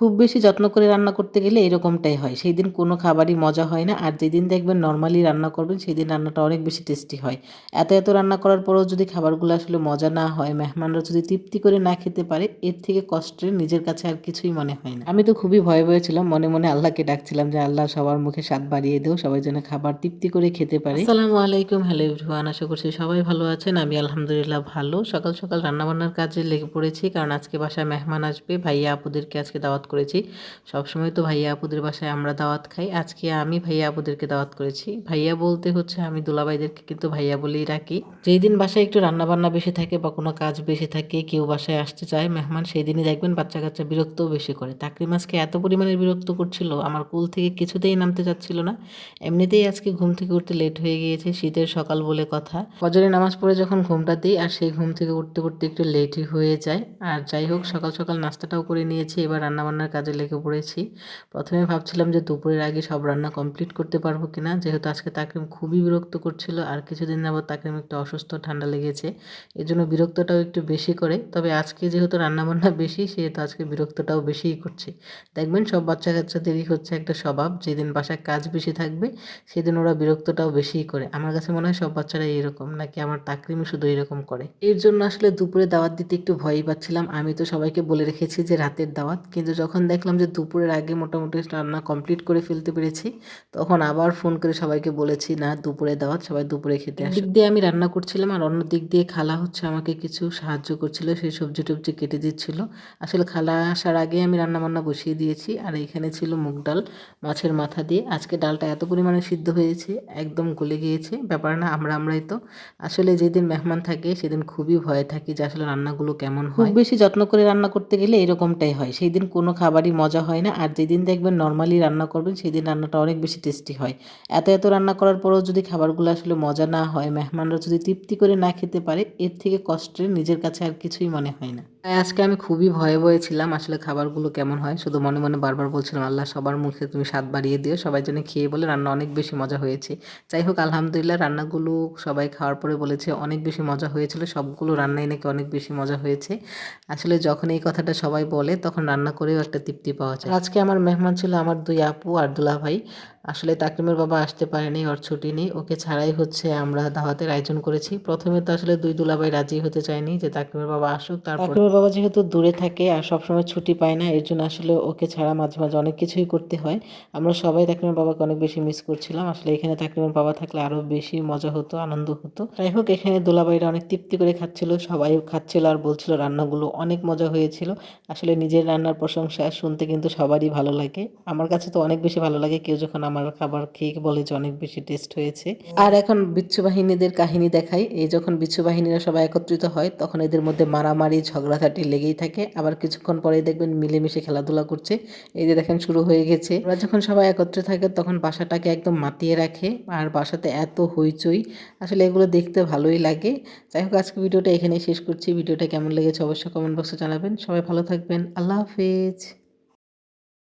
খুব বেশি যত্ন করে রান্না করতে গেলে এরকমটাই হয়। সেই দিন কোনো খাবারই মজা হয় না। আর যেদিন দেখবেন নর্মালি রান্না করবেন সেই দিন রান্নাটা অনেক বেশি টেস্টি হয়। এত এত রান্না করার পরেও যদি খাবারগুলো আসলে মজা না হয়, মেহমানরা যদি তৃপ্তি করে না খেতে পারে, এর থেকে কষ্টের নিজের কাছে আর কিছুই মনে হয় না। আমি তো খুবই ভয়ে ভয়ে ছিলাম, মনে মনে আল্লাহকে ডাকছিলাম যে, আল্লাহ, সবার মুখে স্বাদ বাড়িয়ে দেও, সবাই যেন খাবার তৃপ্তি করে খেতে পারে। আসসালামু আলাইকুম। হ্যালো এভরিওয়ান আশা করছি সবাই ভালো আছেন। আমি আলহামদুলিল্লাহ ভালো। সকাল সকাল রান্নাবান্নার কাজে লেগে পড়েছি, কারণ আজকে বাসায় মেহমান আসবে। ভাইয়া আপুদেরকে আজকে দাওয়াত করেছি। সবসময় তো ভাইয়া আপুদের বাসায় আমরা দাওয়াত খাই। আজকে আমি ভাইয়া আপুদেরকে দাওয়াত করেছি। ভাইয়া বলতে হচ্ছে আমি দুলাভাইদেরকে কিন্তু ভাইয়া বলেই রাখি। যেই দিন বাসায় একটু রান্না বান্না বেশি থাকে বা কোনো কাজ বেশি থাকে, কেউ বাসায় আসতে চায়, মেহমান সেই দিনই দেখবেন বাচ্চা কাচ্চা বিরক্তও বেশি করে। তাকরি মাছকে এত পরিমাণে বিরক্ত করছিল, আমার কুল থেকে কিছুতেই নামতে চাচ্ছিল না। এমনিতেই আজকে ঘুম থেকে উঠতে লেট হয়ে গিয়েছে, শীতের সকাল বলে কথা। ফজরে নামাজ পড়ে যখন ঘুমটা দিই, আর সেই ঘুম থেকে উঠতে উঠতে একটু লেটই হয়ে যায়। আর যাই হোক, সকাল সকাল নাস্তাটাও করে নিয়েছি, এবার রান্নাবান্নার কাজে লেগে পড়েছি। প্রথমে ভাবছিলাম যে দুপুরের আগে সব রান্না কমপ্লিট করতে পারব কিনা। যেহেতু আজকে তাকরিম খুবই বিরক্ত করছিল আর কিছুদিন যাবত তাকরিম একটু অসুস্থ, ঠান্ডা লেগেছে এর জন্য বিরক্তটাও একটু বেশি করে। তবে আজকে যেহেতু রান্নাবান্না বেশি, সেহেতু আজকে বিরক্তটাও বেশিই করছে। দেখবেন সব বাচ্চা কাচ্চাদেরই হচ্ছে একটা স্বভাব, যেদিন বাসায় কাজ বেশি থাকবে, সেদিন ওরা বিরক্তটাও বেশিই করে। আমার কাছে মনে হয় সব বাচ্চারা এরকম, নাকি আমার তাকরিমই শুধু এরকম করে? এর জন্য আসলে দুপুরে দাওয়াত দিতে একটু ভয়ই পাচ্ছিলাম। আমি তো সবাইকে বলে রেখেছি যে রাতের দাওয়াত, কিন্তু যখন দেখলাম যে দুপুরের আগে মোটামুটি রান্না কমপ্লিট করে ফেলতে পেরেছি তখন আবার ফোন করে সবাইকে বলেছি না দুপুরে দাওয়াত সবাই দুপুরে খেতে আসে দিক দিয়ে আমি রান্না করছিলাম আর অন্য দিক দিয়ে খালা হচ্ছে আমাকে কিছু সাহায্য করছিল সেই সবজি টবজি কেটে দিচ্ছিল। আসলে খালা আসার আগে আমি রান্না বান্না বসিয়ে দিয়েছি আর এখানে ছিল মুগ ডাল মাছের মাথা দিয়ে। আজকে ডালটা এত পরিমাণে সিদ্ধ হয়েছে একদম গলে গিয়েছে ব্যাপার না আমরা আমরাই তো। আসলে যেদিন মেহমান থাকে সেদিন খুবই ভয়ে থাকি যে আসলে রান্নাগুলো কেমন হয়। বেশি যত্ন করে রান্না করতে গেলে এরকমটাই হয়। সেই দিন কোনো খাবারই মজা হয় না। আর যেদিন দেখবেন নর্মালি রান্না করবেন সেই দিন রান্নাটা অনেক বেশি টেস্টি হয়। এত এত রান্না করার পরেও যদি খাবারগুলো আসলে মজা না হয়, মেহমানরা যদি তৃপ্তি করে না খেতে পারে, এর থেকে কষ্টের নিজের কাছে আর কিছুই মনে হয় না। তাই আজকে আমি খুবই ভয়ে ভয়ে ছিলাম আসলে খাবারগুলো কেমন হয়। শুধু মনে মনে বারবার বলছিলাম, আল্লাহ সবার মুখে তুমি স্বাদ বাড়িয়ে দিও। সবাই জন্য খেয়ে বলে রান্না অনেক বেশি মজা হয়েছে। যাই হোক, আলহামদুলিল্লাহ রান্নাগুলো সবাই খাওয়ার পরে বলেছে, অনেক বেশি মজা হয়েছিল। সবগুলো রান্নাই নাকি অনেক বেশি মজা হয়েছে। আসলে যখন এই কথাটা সবাই বলে, তখন রান্না করেও একটা তৃপ্তি পাওয়া যায়। আজকে আমার মেহমান ছিল আমার দুই আপু আর দুলা ভাই। আসলে তাকরিমের বাবা আসতে পারেনি, ওর ছুটি নেই। ওকে ছাড়াই হচ্ছে আমরা দাওয়াতের আয়োজন করেছি। প্রথমে তো আসলে দুই দুলাভাই রাজি হতে চায়নি যে তাকরিমের বাবা আসুক, তারপর তাকরিমের বাবা যেহেতু দূরে থাকে আর সবসময় ছুটি পায় না, এর জন্য আসলে ওকে ছাড়া মাঝে মাঝে অনেক কিছুই করতে হয়। আমরা সবাই তাকরিমের বাবাকে অনেক বেশি মিস করছিলাম। আসলে এখানে তাকরিমের বাবা থাকলে আরও বেশি মজা হতো, আনন্দ হতো। যাই হোক, এখানে দুলাভাইরা অনেক তৃপ্তি করে খাচ্ছিল, সবাই খাচ্ছিল আর বলছিল রান্নাগুলো অনেক মজা হয়েছিল। আসলে নিজের রান্নার প্রশংসা শুনতে কিন্তু সবারই ভালো লাগে। আমার কাছে তো অনেক বেশি ভালো লাগে কেউ যখন আমার খাবার খেয়ে বলে যে অনেক বেশি টেস্ট হয়েছে। আর এখন বিচ্ছু বাহিনীদের কাহিনী দেখাই। এই যখন বিচ্ছু বাহিনীরা সবাই একত্রিত হয়, তখন এদের মধ্যে মারামারি, ঝগড়াঝাটি লেগেই থাকে। আবার কিছুক্ষণ পরে দেখবেন মিলেমিশে খেলাধুলা করছে। এই যে দেখেন, শুরু হয়ে গেছে। ওরা যখন সবাই একত্রে থাকে, তখন বাসাটাকে একদম মাতিয়ে রাখে। আর বাসাতে এত হইচই, আসলে এগুলো দেখতে ভালোই লাগে। যাই হোক, আজকে ভিডিওটা এখানেই শেষ করছি। ভিডিওটা কেমন লেগেছে অবশ্যই কমেন্ট বক্সে জানাবেন। সবাই ভালো থাকবেন। আল্লাহ হাফেজ।